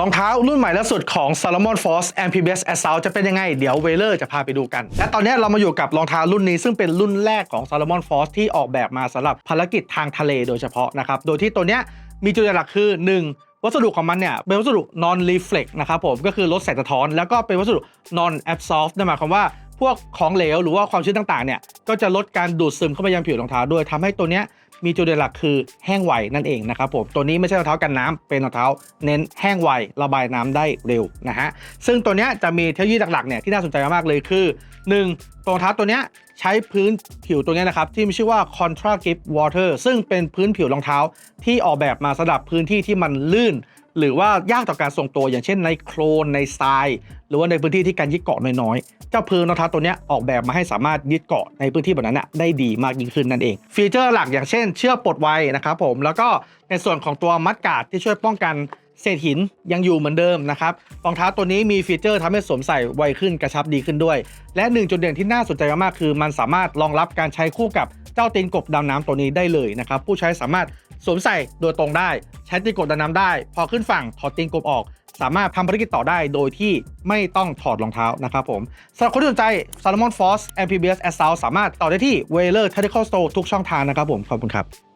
รองเท้ารุ่นใหม่ล่าสุดของ Salomon Force MPBS Assault จะเป็นยังไง เดี๋ยวเวเลอร์จะพาไปดูกัน และตอนนี้เรามาอยู่กับรองเท้ารุ่นนี้ซึ่งเป็นรุ่นแรกของ Salomon Force ที่ออกแบบมาสำหรับภารกิจทางทะเลโดยเฉพาะนะครับ โดยที่ตัวเนี้ยมีจุดเด่นหลักคือ 1วัสดุของมันเนี่ยเป็นวัสดุ non reflect นะครับผมก็คือลดแสงสะท้อน แล้วก็เป็นวัสดุ non absorb นั่นหมายความว่าพวกของเหลวหรือว่าความชื้นต่างๆเนี่ยก็จะลดการดูดซึมเข้าไปยังผิวรองเท้าด้วยทำให้ตัวเนี้ย มีจุดเด่นหลักคือแห้งไวนั่นเองนะครับผมตัวนี้ไม่ใช่รองเท้ากันน้ำเป็นรองเท้า เน้นแห้งไวระบายน้ำได้เร็วนะฮะซึ่งตัวนี้จะมีเทคโนโลยีหลักๆเนี่ยที่น่าสนใจมากเลยคือ 1. รองเท้าตัวนี้ใช้พื้นผิวตัวนี้นะครับ ที่มีชื่อว่า Contra Grip Water ซึ่งเป็นพื้นผิวรองเท้าที่ออกแบบมาสำหรับพื้นที่ที่มันลื่น หรือว่ายากต่อการทรงตัวอย่างเช่นในโคลนในทราย หรือว่าในพื้นที่ที่การยึดเกาะน้อยๆ เจ้าเพื้นรองเท้าตัวนี้ออกแบบมาให้สามารถยึดเกาะในพื้นที่แบบนั้นนะได้ดีมากยิ่งขึ้นนั่นเอง ฟีเจอร์หลักอย่างเช่น เชือกปลดไวนะครับผมแล้วก็ในส่วนของตัวมัดกาดที่ช่วยป้องกันเศษหินยังอยู่เหมือนเดิมนะครับรองเท้าตัวนี้มีฟีเจอร์ทำให้สวมใส่ไวขึ้นกระชับดีขึ้นด้วย และหนึ่งจุดเด่นที่น่าสนใจมากๆคือ มันสามารถรองรับการใช้คู่กับเจ้าตีนกบดำน้ำตัวนี้ได้เลยนะครับผู้ใช้สามารถ สวมใส่โดยตรงได้ ใช้ตีนกบดำน้ำได้ พอขึ้นฝั่งถอดตีนกบออก สามารถทำภารกิจต่อได้โดยที่ไม่ต้องถอดรองเท้านะครับผมสำหรับคนที่สนใจ Salomon Force Amphibious Assault สามารถต่อได้ที่ w a l e r Tactical Store ทุกช่องทางนะครับผมขอบคุณครับ